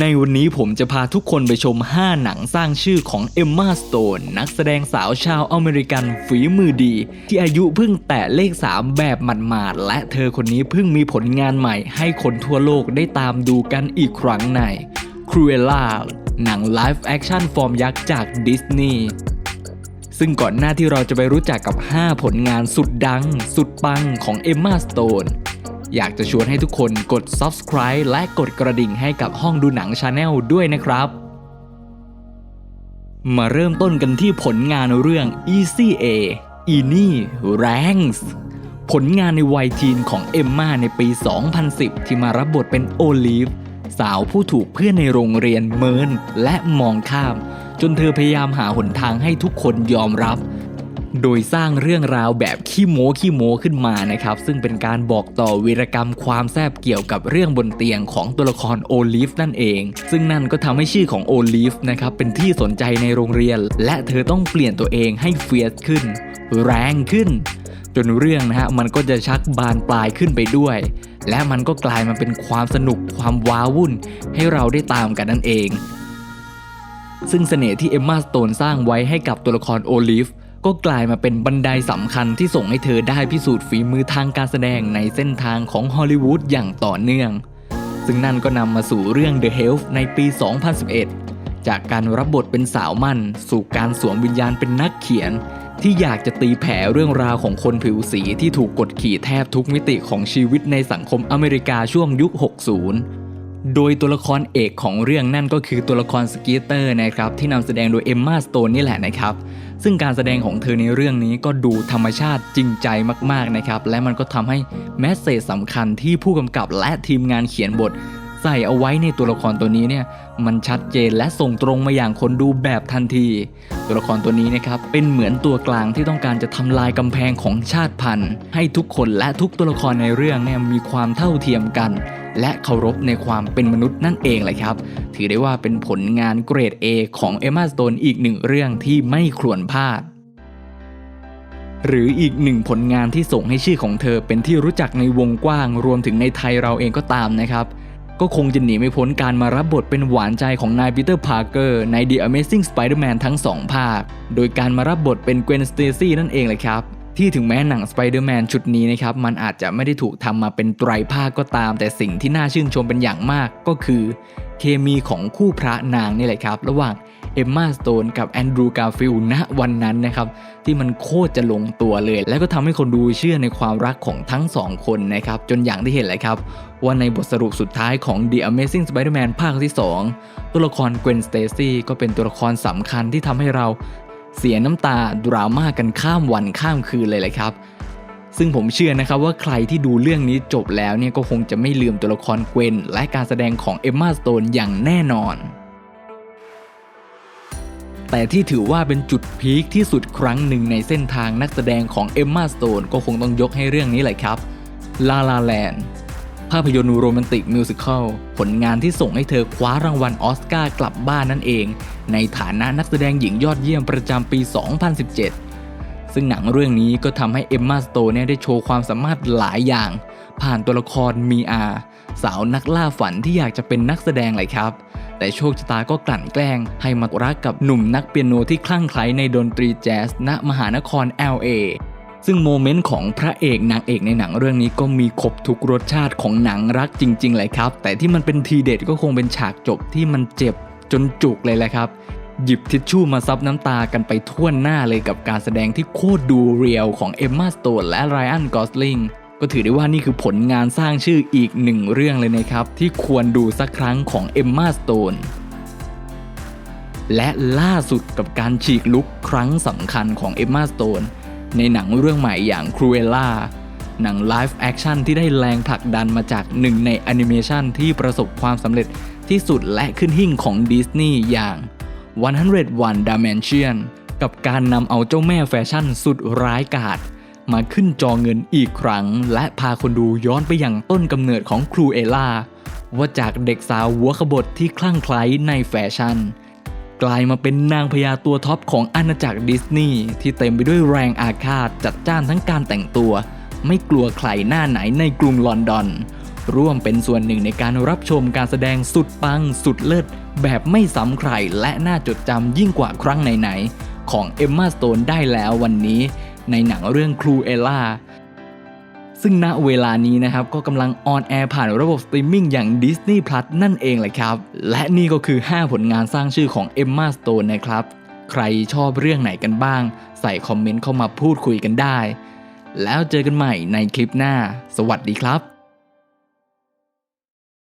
ในวันนี้ผมจะพาทุกคนไปชม 5 หนังสร้างชื่อของเอมมาสโตนนักแสดงสาวชาวอเมริกันฝีมือดี ที่อายุเพิ่งแตะเลข 3 แบบหมาดๆ และเธอคนนี้เพิ่งมีผลงานใหม่ให้คนทั่วโลกได้ตามดูกันอีกครั้งใน Cruella หนังไลฟ์แอคชั่นฟอร์มยักษ์จากดิสนีย์ซึ่งก่อนหน้าที่เราจะไปรู้จักกับ 5 ผลงานสุดดัง สุดปังของเอมมาสโตน อยากจะชวนให้ทุกคนกด subscribe และกดกระดิ่งให้กับห้องดูหนังชาแนลด้วยนะครับ มาเริ่มต้นกันที่ผลงานเรื่อง Easy A e n i Ranks ผลงานในวัยทีนของเอมมาในปี 2010 ที่มารับบทเป็นโอลิฟ สาวผู้ถูกเพื่อนในโรงเรียนเมินและมองข้าม จนเธอพยายามหาหนทางให้ทุกคนยอมรับ โดยสร้างเรื่องราวแบบขี้โม้ขี้โม้ขึ้นมานะครับ ซึ่งเป็นการบอกต่อวีรกรรมความแซบเกี่ยวกับเรื่องบนเตียงของตัวละครโอลิฟนั่นเอง ซึ่งนั่นก็ทำให้ชื่อของโอลิฟนะครับเป็นที่สนใจในโรงเรียน และเธอต้องเปลี่ยนตัวเองให้เฟียสขึ้น แรงขึ้น จนเรื่องนะฮะมันก็จะชักบานปลายขึ้นไปด้วย และมันก็กลายมาเป็นความสนุกความว้าวุ่น ให้เราได้ตามกันนั่นเองซึ่งเสน่ห์ที่เอมมาสโตนสร้างไว้ให้กับตัวละครโอลิฟ ก็กลายมาเป็นบันไดสำคัญที่ส่งให้เธอได้พิสูจน์ฝีมือทางการแสดงในเส้นทางของฮอลลีวูดอย่างต่อเนื่อง ซึ่งนั่นก็นำมาสู่เรื่อง The Help ในปี 2011 จากการรับบทเป็นสาวมั่น สู่การสวมวิญญาณเป็นนักเขียน ที่อยากจะตีแผ่เรื่องราวของคนผิวสีที่ถูกกดขี่แทบทุกมิติของชีวิตในสังคมอเมริกาช่วงยุค 60 โดยตัวละครเอกของเรื่องนั่นก็คือตัวละครสกีเตอร์นะครับที่นำแสดงโดยเอมมาสโตนนี่แหละนะครับ ซึ่งการแสดงของเธอในเรื่องนี้ก็ดูธรรมชาติจริงใจมากๆนะครับ และมันก็ทำให้แมสเซจสำคัญที่ผู้กำกับและทีมงานเขียนบท ใส่เอาไว้ในตัวละครตัวนี้เนี่ยมันชัดเจนและส่งตรงมาอย่างคนดูแบบทันที ตัวละครตัวนี้นะครับเป็นเหมือนตัวกลางที่ต้องการจะทำลายกำแพงของชาติพันธุ์ ให้ทุกคนและทุกตัวละครในเรื่องเนี่ยมีความเท่าเทียมกัน และเคารพในความเป็นมนุษย์นั่นเองเลยครับ ถือได้ว่าเป็นผลงานเกรด A ของเอมมาสโตนอีกหนึ่งเรื่องที่ไม่ควรพลาดหรืออีกหนึ่งผลงานที่ส่งให้ชื่อของเธอเป็นที่รู้จักในวงกว้าง รวมถึงในไทยเราเองก็ตามนะครับ ก็คงจะหนีไม่พ้นการมารับบทเป็นหวานใจของนายปีเตอร์พาร์เกอร์ใน The Amazing Spider-Man ทั้ง 2 ภาค โดยการมารับบทเป็นเกวนสเตซี่นั่นเองเลยครับ ที่ถึงแม้หนัง Spider-Man ชุดนี้นะครับมันอาจจะไม่ได้ถูกทำมาเป็นไตรภาคก็ตาม แต่สิ่งที่น่าชื่นชมเป็นอย่างมากก็คือ เคมีของคู่พระนางนี่แหละครับ ระหว่างเอมมาสโตนกับแอนดรูการ์ฟิลณวันนั้นนะครับ ที่มันโคตรจะลงตัวเลย แล้วก็ทำให้คนดูเชื่อในความรักของทั้งสองคนนะครับ จนอย่างที่เห็นเลยครับ ว่าในบทสรุปสุดท้ายของ The Amazing Spider-Man ภาคที่ 2 ตัวละครเกวนสเตซี่ก็เป็นตัวละครสำคัญที่ทำให้เรา เสียน้ำตาดราม่ากันข้ามวันข้ามคืนเลยแหละครับ ซึ่งผมเชื่อนะครับว่าใครที่ดูเรื่องนี้จบแล้วเนี่ยก็คงจะไม่ลืมตัวละครเกวนและการแสดงของเอมมาสโตนอย่างแน่นอน แต่ที่ถือว่าเป็นจุดพีคที่สุดครั้งหนึ่งในเส้นทางนักแสดงของเอมมาสโตนก็คงต้องยกให้เรื่องนี้เลยครับ La La Land ภาพยนตร์โรแมนติกมิวสิควลผลงานที่ส่งให้เธอคว้ารางวัลออสการ์กลับบ้านนั่นเอง ในฐานะนักแสดงหญิงยอดเยี่ยมประจำปี 2017 ซึ่งหนังเรื่องนี้ก็ทำให้เอมมาสโตนได้โชว์ความสามารถหลายอย่าง ผ่านตัวละครมีอาสาวนักล่าฝันที่อยากจะเป็นนักแสดงเลยครับ แต่โชคชะตาก็กลั่นแกล้ง ให้มารักกับหนุ่มนักเปียโนที่คลั่งไคล้ในดนตรีแจ๊สณมหานคร LA ซึ่งโมเมนต์ของพระเอกนางเอกในหนังเรื่องนี้ก็มีครบทุกรสชาติของหนังรักจริงๆเลยครับ แต่ที่มันเป็นทีเด็ดก็คงเป็นฉากจบที่มันเจ็บ จนจุกเลยแหละครับ หยิบทิชชู่มาซับน้ำตากันไปทั่วหน้าเลยกับการแสดงที่โคตรดูเรียลของเอมมาสโตนและไรอันกอสลิงก็ถือได้ว่านี่คือผลงานสร้างชื่ออีกหนึ่งเรื่องเลยนะครับ ที่ควรดูสักครั้งของเอมมาสโตนและล่าสุดกับการฉีกลุกครั้งสำคัญของเอมมาสโตนในหนังเรื่องใหม่อย่าง Cruella หนังไลฟ์แอคชั่นที่ได้แรงผลักดันมาจากหนึ่งในแอนิเมชันที่ประสบความสำเร็จ ที่สุดและขึ้นหิ่งของดิสนีย์อย่าง 101 Dimension กับการนำเอาเจ้าแม่แฟชั่นสุดร้ายกาจมาขึ้นจอเงินอีกครั้ง และพาคนดูย้อนไปอย่างต้นกำเนิดของครูเอล่า ว่าจากเด็กสาวหัวขบถที่คลั่งไคล้ในแฟชั่น กลายมาเป็นนางพญาตัวท็อปของอาณาจักรดิสนีย์ที่เต็มไปด้วยแรงอาฆาตจัดจ้านทั้งการแต่งตัว ไม่กลัวใครหน้าไหนในกรุงลอนดอน ร่วมเป็นส่วนหนึ่งในการรับชมการแสดงสุดปังสุดเลิศแบบไม่ซ้ำใครและน่าจดจำยิ่งกว่าครั้งไหนๆ ของเอมมาสโตนได้แล้ววันนี้ ในหนังเรื่องครูเอล่าซึ่งณเวลานี้นะครับก็กำลังออนแอร์ผ่านระบบสตรีมมิ่งอย่าง Disney Plus นั่นเองแหละครับ และนี่ก็คือ 5 ผลงานสร้างชื่อของ Emma Stone นะครับ ใครชอบเรื่องไหนกันบ้าง ใส่คอมเมนต์เข้ามาพูดคุยกันได้ แล้วเจอกันใหม่ในคลิปหน้า สวัสดีครับ